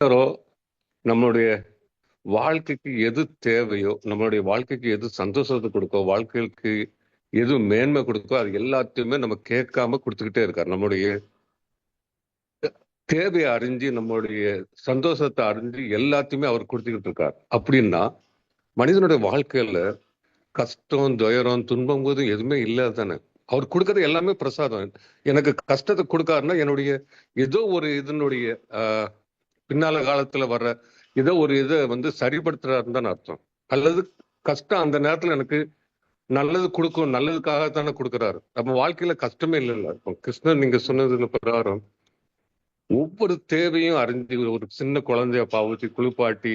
கிருஷ்ணரோ நம்மளுடைய வாழ்க்கைக்கு எது தேவையோ நம்மளுடைய வாழ்க்கைக்கு எது சந்தோஷத்தை கொடுக்கோ வாழ்க்கைக்கு எது மேன்மை கொடுக்கோ அது எல்லாத்தையுமே நம்ம கேட்காம கொடுத்துக்கிட்டே இருக்கார். நம்மளுடைய தேவையை அறிஞ்சு நம்மளுடைய சந்தோஷத்தை அறிஞ்சு எல்லாத்தையுமே அவர் கொடுத்துக்கிட்டு இருக்கார். அப்படின்னா மனிதனுடைய வாழ்க்கையில கஷ்டம் துயரம் துன்பம் போதும் எதுவுமே இல்லாத தானே. அவர் கொடுக்கறது எல்லாமே பிரசாதம். எனக்கு கஷ்டத்தை கொடுக்காருன்னா என்னுடைய ஏதோ ஒரு இதனுடைய ஆஹ் பின்னால காலத்துல வர்ற இதை ஒரு இதை வந்து சரிப்படுத்துறாருன்னு தான் அர்த்தம். அல்லது கஷ்டம் அந்த நேரத்துல எனக்கு நல்லது கொடுக்கும் நல்லதுக்காக தானே கொடுக்குறாரு. நம்ம வாழ்க்கையில கஷ்டமே இல்லைல்ல. இப்போ கிருஷ்ணன் நீங்க சொன்னதுல பிரகாரம் ஒவ்வொரு தேவையும் அறிஞ்சு ஒரு சின்ன குழந்தைய பாவச்சு குளிப்பாட்டி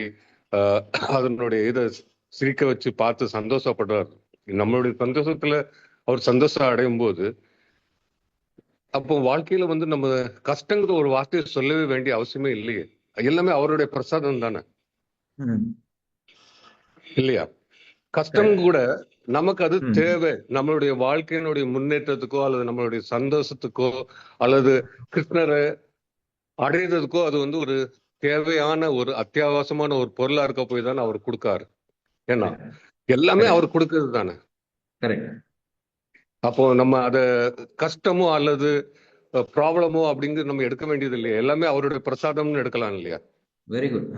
ஆஹ் அதனுடைய இதை சிரிக்க வச்சு பார்த்து சந்தோஷப்படுறாரு. நம்மளுடைய சந்தோஷத்துல அவர் சந்தோஷம் அடையும் போது அப்போ வாழ்க்கையில வந்து நம்ம கஷ்டங்கிற ஒரு வார்த்தையை சொல்லவே வேண்டிய அவசியமே இல்லையே. எல்லாமே அவருடைய பிரசாதம் தானே? இல்லையா? கஷ்டம் கூட நமக்கு அது. தேவை. நம்மளுடைய வாழ்க்கையினுடைய முன்னேற்றத்துக்கோ அல்லது நம்மளுடைய சந்தோஷத்துக்கோ அல்லது கிருஷ்ணரை அடையிறதுக்கோ அது வந்து ஒரு தேவையான ஒரு அத்தியாவசியமான ஒரு பொருளா இருக்க போய் தானே அவர் கொடுக்காரு. ஏன்னா எல்லாமே அவர் கொடுக்கறது தானே? அப்போ நம்ம அத கஷ்டமோ அல்லது ப்ராப்ளமோ அப்படிங்கிறது நம்ம எடுக்க வேண்டியது இல்லையா. எல்லாமே அவருடைய பிரசாதம்னு எடுக்கலாம் இல்லையா? வெரி குட்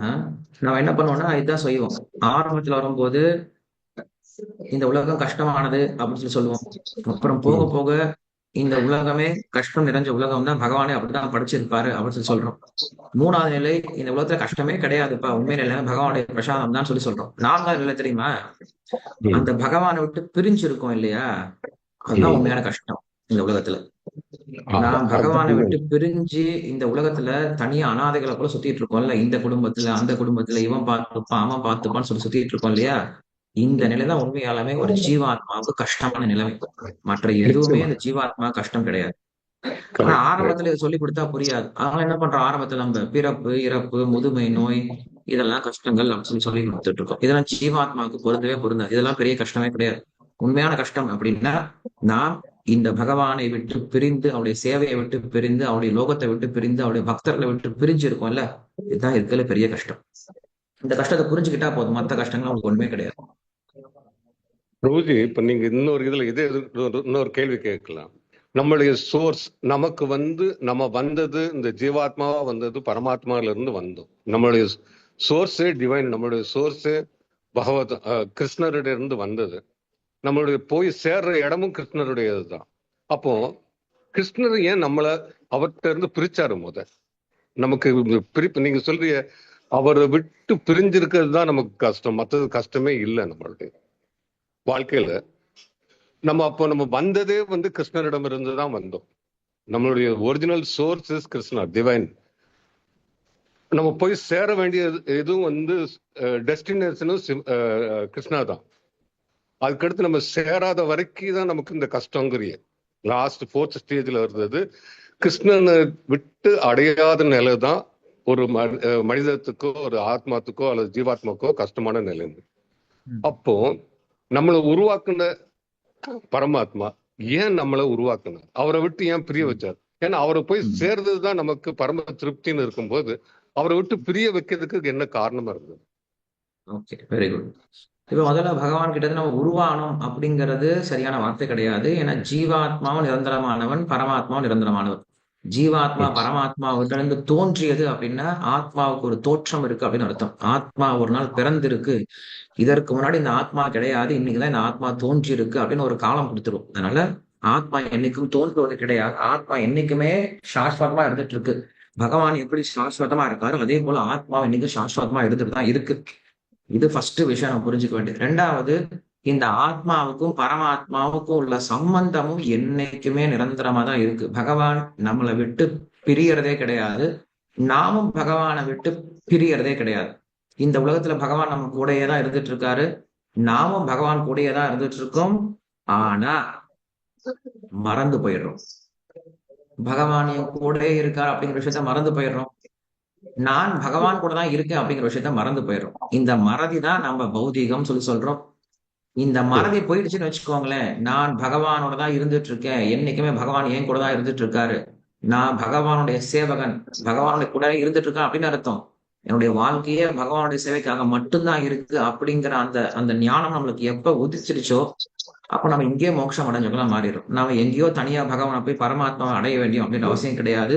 நம்ம என்ன பண்ணுவோம்னா இதுதான் செய்வோம் ஆரம்பத்துல வரும்போது இந்த உலகம் கஷ்டமானது அப்படின்னு சொல்லி சொல்லுவோம். அப்புறம் போக போக இந்த உலகமே கஷ்டம் நிறைஞ்ச உலகம் தான். பகவானே அப்படிதான் படிச்சிருப்பாரு அப்படின்னு சொல்லி சொல்றோம். மூணாவது நிலை இந்த உலகத்துல கஷ்டமே கிடையாதுப்பா. உண்மையில எல்லாமே பகவானுடைய பிரசாதம் தான் சொல்லி சொல்றோம். நான்காவது நிலை தெரியுமா? அந்த பகவானை விட்டு பிரிஞ்சிருக்கோம் இல்லையா? அதுதான் உண்மையான கஷ்டம் இந்த உலகத்துல. நான் பகவானை விட்டு பிரிஞ்சு இந்த உலகத்துல தனியா அனாதைகளை போல சுத்திட்டு இருக்கோம்ல இந்த குடும்பத்துல அந்த குடும்பத்துல இவன் பார்த்துப்பான் அவன் பார்த்துப்பான்னு சொல்லி சுத்திட்டு இருக்கோம் இல்லையா? இந்த நிலைதான் உண்மையாலுமே ஒரு ஜீவாத்மாவுக்கு கஷ்டமான நிலைமை. மற்ற எதுவுமே அந்த ஜீவாத்மா கஷ்டம் கிடையாது. ஆனா. ஆரம்பத்துல இதை சொல்லி கொடுத்தா புரியாது. அதனால என்ன பண்றோம்? ஆரம்பத்துல நம்ம பிறப்பு இறப்பு முதுமை நோய் இதெல்லாம் கஷ்டங்கள் அப்படின்னு சொல்லி சொல்லி கொடுத்துட்டு இருக்கோம். இதெல்லாம் ஜீவாத்மாவுக்கு பொருந்தவே பொருந்தாது. இதெல்லாம் பெரிய கஷ்டமே கிடையாது. உண்மையான கஷ்டம் அப்படின்னா நாம் இந்த பகவானை விட்டு பிரிந்து அவருடைய சேவையை விட்டு பிரிந்து அவருடைய லோகத்தை விட்டு பிரிந்து அவருடைய பக்தர்களை விட்டு பிரிஞ்சு இருக்கும்ல இதுதான் இருக்கிற பெரிய கஷ்டம். இந்த கஷ்டத்தை புரிஞ்சுக்கிட்டா போதும். மத்த கஷ்டங்கள் அவங்களுக்கு ஒண்ணுமே கிடையாது. பிரபுஜி இப்ப நீங்க இன்னொரு இதுல இதே இன்னொரு- கேள்வி கேட்கலாம். நம்மளுடைய சோர்ஸ் நமக்கு வந்து நம்ம வந்தது இந்த ஜீவாத்மாவா வந்தது பரமாத்மால இருந்து வந்தோம். நம்மளுடைய சோர்ஸே டிவைன் நம்மளுடைய சோர்ஸே பகவத் கிருஷ்ணருடைய இருந்து வந்தது. நம்மளுடைய போய் சேர்ற இடமும் கிருஷ்ணருடையது தான் அப்போ கிருஷ்ணர் ஏன் நம்மளை அவர்கிட்ட இருந்து பிரிச்சாரு முத? நமக்கு பிரிப்பு நீங்க சொல்றிய அவரை விட்டு பிரிஞ்சிருக்கிறது தான் நமக்கு கஷ்டம். மற்றது கஷ்டமே இல்லை நம்மளுடைய வாழ்க்கையில. நம்ம அப்போ நம்ம வந்ததே வந்து கிருஷ்ணரிடம் இருந்து தான் வந்தோம். நம்மளுடைய original source is Krishna divine நம்ம போய் சேர வேண்டிய இதுவும் வந்து டெஸ்டினேஷனும் கிருஷ்ணா தான் அதுக்கடுத்து நம்ம சேராத வரைக்கும் தான் நமக்கு இந்த கஷ்டங்கிறிய லாஸ்ட் ஃபோர்த் ஸ்டேஜ்ல இருந்தது. கிருஷ்ணனை விட்டு அடையாத நிலை தான் ஒரு மனிதத்துக்கோ ஒரு ஆத்மாத்துக்கோ அல்லது ஜீவாத்மாக்கோ கஷ்டமான நிலை. அப்போ நம்மளை உருவாக்குன பரமாத்மா ஏன் நம்மளை உருவாக்குனார்? அவரை விட்டு ஏன் பிரிய வச்சார்? ஏன்னா அவரை போய். சேர்றது தான் நமக்கு பரம திருப்தின்னு இருக்கும்போது அவரை விட்டு பிரிய வைக்கிறதுக்கு என்ன காரணமா இருந்தது? ஓகே வெரி குட் இப்ப முதல்ல பகவான் கிட்ட நம்ம உருவானோம் அப்படிங்கிறது சரியான வார்த்தை கிடையாது. ஏன்னா ஜீவாத்மாவும் நிரந்தரமானவன் பரமாத்மாவும் நிரந்தரமானவன் ஜீவாத்மா பரமாத்மா இருந்து தோன்றியது அப்படின்னா ஆத்மாவுக்கு ஒரு தோற்றம் இருக்கு அப்படின்னு அர்த்தம். ஆத்மா ஒரு நாள் பிறந்திருக்கு. இதற்கு முன்னாடி இந்த ஆத்மா கிடையாது. இன்னைக்குதான் இந்த ஆத்மா தோன்றி இருக்கு அப்படின்னு ஒரு காலம் கொடுத்துரும். அதனால ஆத்மா என்னைக்கும் தோன்றுவது கிடையாது. ஆத்மா என்னைக்குமே சாஸ்வதமா இருந்துட்டு இருக்கு. பகவான் எப்படி சாஸ்வதமா இருக்காரு அதே போல ஆத்மா இன்னைக்கு சாஸ்வதமா இருந்துட்டு தான் இருக்கு. இது ஃபர்ஸ்ட் விஷயம் நம்ம புரிஞ்சுக்க வேண்டியது. ரெண்டாவது இந்த ஆத்மாவுக்கும் பரமாத்மாவுக்கும் உள்ள சம்பந்தமும் என்னைக்குமே நிரந்தரமா தான் இருக்கு. பகவான் நம்மளை விட்டு பிரியறதே கிடையாது. நாமும் பகவானை விட்டு பிரியறதே கிடையாது. இந்த உலகத்துல பகவான் நம்ம கூடயே தான் இருந்துட்டு இருக்காரு நாமும் பகவான் கூடயே தான் இருந்துட்டு இருக்கோம் ஆனா மறந்து போயிடுறோம். பகவான் என் கூடயே இருக்கார் அப்படிங்கிற விஷயத்த மறந்து போயிடுறோம். நான் பகவான் கூட தான் இருக்கேன் அப்படிங்கிற விஷயத்த மறந்து போயிடும் இந்த மறதி தான் நம்ம பௌதீகம் சொல்லி சொல்றோம். இந்த மறதி போயிடுச்சுன்னு வச்சுக்கோங்களேன் நான் பகவானோட தான் இருந்துட்டு இருக்கேன் என்னைக்குமே பகவான் என் கூட தான் இருந்துட்டு இருக்காரு நான் பகவானுடைய சேவகன் பகவானுடைய கூட இருந்துட்டு இருக்கேன் அப்படின்னு அர்த்தம். என்னுடைய வாழ்க்கையே பகவானுடைய சேவைக்காக மட்டும்தான் இருக்கு அப்படிங்கிற அந்த அந்த ஞானம் நம்மளுக்கு எப்ப உதிச்சிருச்சோ அப்ப நம்ம இங்கேயே மோட்சம் அடைஞ்சவங்களா மாறிடும் நாம எங்கேயோ தனியா பகவானை போய் பரமாத்மாவை அடைய வேண்டியும் அப்படின்ற அவசியம் கிடையாது.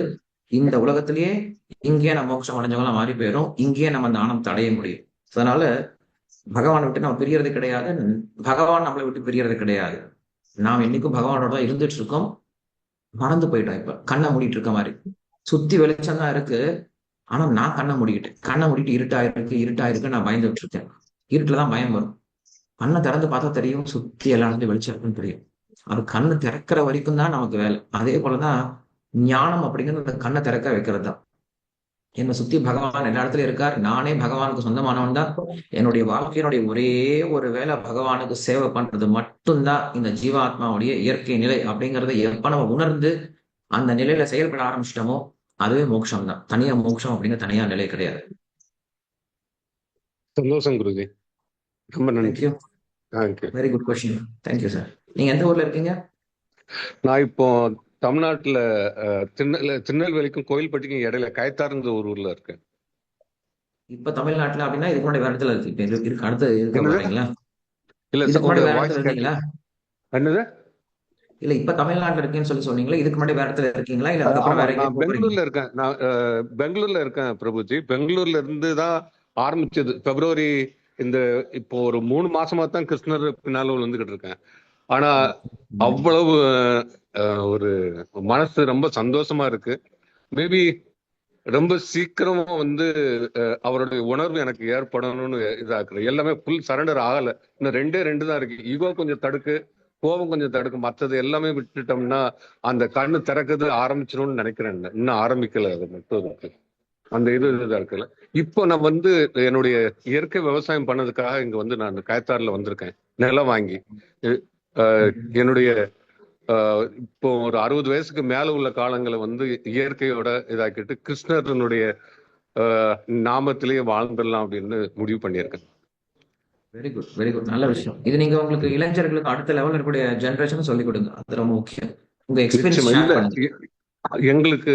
இந்த உலகத்திலேயே இங்கேயே நம்ம மோட்சம் அடைஞ்சவங்களா மாறி போயிடும் இங்கேயே நம்ம அந்த ஆனந்தத்தை அடைய முடியும். அதனால பகவானை விட்டு நம்ம பிரியறது கிடையாது. பகவான் நம்மளை விட்டு பிரியறது கிடையாது. நாம் என்னைக்கும் பகவானோட தான் இருந்துட்டு இருக்கோம் மறந்து போயிட்டோம் இப்ப. கண்ணை மூடிட்டு இருக்க மாதிரி. சுத்தி வெளிச்சம் தான் இருக்கு. ஆனா நான் கண்ணை மூடிக்கிட்டேன். கண்ணை மூடிட்டு இருட்டா இருக்கு இருட்டா இருக்கு நான் பயந்துட்டு இருக்கேன் இருட்டுலதான் பயம் வரும். கண்ணை திறந்து பார்த்தா தெரியும். சுத்தி எல்லா இடத்துலயும் வெளிச்சம் இருக்குன்னு தெரியும். அது கண்ணு திறக்கிற வரைக்கும் தான் நமக்கு வேலை. அதே போலதான் ஞானம் அப்படிங்கிறது அந்த கண்ணை திறக்க வைக்கிறது தான் என்னை சுத்தி பகவான் எல்லா இடத்துலயும் இருக்கார். நானே பகவானுக்கு சொந்தமானவன் தான். என்னுடைய வாழ்க்கையினுடைய ஒரே ஒரு வேலை பகவானுக்கு சேவை பண்றது மட்டும்தான் இந்த ஜீவாத்மாவுடைய இயற்கை நிலை அப்படிங்கறத எப்ப நம்ம உணர்ந்து அந்த நிலையில செயல்பட ஆரம்பிச்சிட்டோமோ அதுவே மோட்சம் தான் தனியா மோட்சம் அப்படிங்கிற தனியா நிலை கிடையாது. சந்தோஷம் குருஜி. ரொம்ப நன்றி. Very good question thank you sir நீங்க எந்த ஊர்ல இருக்கீங்க? நான் இப்போ தமிழ்நாட்டுல திருநெல் திருநெல்வேலிக்கும் கோயில்பட்டிக்கும் இடையில கயத்தாருங்கிற ஒரு ஊர்ல இருக்கேன் இப்ப தமிழ்நாட்டுல அப்படின்னா இதுக்கு முன்னாடி வேற இடத்துல இருக்கு. இருக்கு- இருக்கு. அடுத்து இருக்க என்னது? போறீங்களா இல்ல இருந்தீங்களா என்னது? இல்ல இப்ப தமிழ்நாட்டுல இருக்கேன்னு சொல்லி சொன்னீங்களா இதுக்கு முன்னாடி வேற இடத்துல இருக்கீங்களா? இல்ல அதுக்கப்புறம் வேற பெங்களூர்ல இருக்கேன். நான் பெங்களூர்ல இருக்கேன் பிரபுஜி. பெங்களூர்ல இருந்து தான் ஆரம்பிச்சது. பிப்ரவரி இந்த இப்போ ஒரு மூணு மாசமா தான் கிருஷ்ணர் பின்னால வந்துகிட்டு இருக்கேன். ஆனா அவ்வளவு ஒரு மனசு ரொம்ப சந்தோஷமா இருக்கு. மேபி ரொம்ப சீக்கிரமா வந்து அவருடைய உணர்வு எனக்கு ஏற்படணும்னு இதாக்குறேன் எல்லாமே ஃபுல் சரண்டர் ஆகல. இன்னும் ரெண்டே ரெண்டு தான் இருக்கு. ஈகோ கொஞ்சம் தடுக்கு கோபம் கொஞ்சம் தடுக்கு. மத்தது எல்லாமே விட்டுட்டோம்னா அந்த கண்ணு திறக்குது ஆரம்பிச்சிடும்னு நினைக்கிறேன் இன்னும் ஆரம்பிக்கல அது மட்டும் இருக்கு. அந்த இது இதா இருக்குல்ல. இப்போ நான் வந்து என்னுடைய இயற்கை விவசாயம் பண்ணதுக்காக இங்க வந்து நான் கயத்தாறுல வந்திருக்கேன். நிலம் வாங்கி. என்னுடைய இப்போ ஒரு அறுபது வயசுக்கு மேல உள்ள காலங்களை வந்து இயற்கையோட இதாக்கிட்டு கிருஷ்ணரனுடைய நாமத்திலேயே வாழ்ந்துடலாம் அப்படின்னு முடிவு பண்ணியிருக்கேன். வெரி குட் வெரி குட் நல்ல விஷயம். இது நீங்க உங்களுக்கு இளைஞர்களுக்கு அடுத்த லெவல்ல இருக்கக்கூடிய ஜெனரேஷன் சொல்லி கொடுங்க. அது ரொம்ப முக்கியம். உங்க எக்ஸ்பீரியன்ஸ் எங்களுக்கு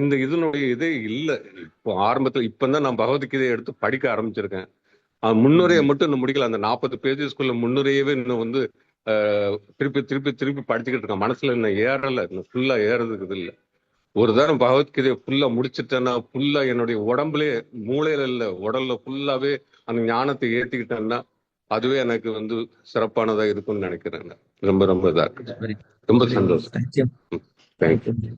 இந்த இதனுடைய இதே இல்ல. இப்போ ஆரம்பத்துல இப்பதான் நான் பகவத்கீதையை எடுத்து படிக்க ஆரம்பிச்சிருக்கேன். முன்னுரையை மட்டும் இன்னும் முடிக்கல. அந்த நாற்பது பேஜஸ்க்குள்ள முன்னுரையவே இன்னும் வந்து திருப்பி திருப்பி திருப்பி படிச்சுக்கிட்டு இருக்கேன். மனசுல இன்னும் ஏறல. இன்னும் ஃபுல்லா ஏறதுக்கு இல்ல. ஒரு தரம் பகவத்கீதையை ஃபுல்லா முடிச்சிட்டேன்னா ஃபுல்லா என்னுடைய உடம்புலயே மூளையில இல்ல உடல்ல ஃபுல்லாவே அந்த ஞானத்தை ஏத்திக்கிட்டேன்னா அதுவே எனக்கு வந்து சிறப்பானதா இருக்கும்னு நினைக்கிறேன் ரொம்ப ரொம்ப இதா இருக்கு ரொம்ப சந்தோஷம். தேங்க்யூ.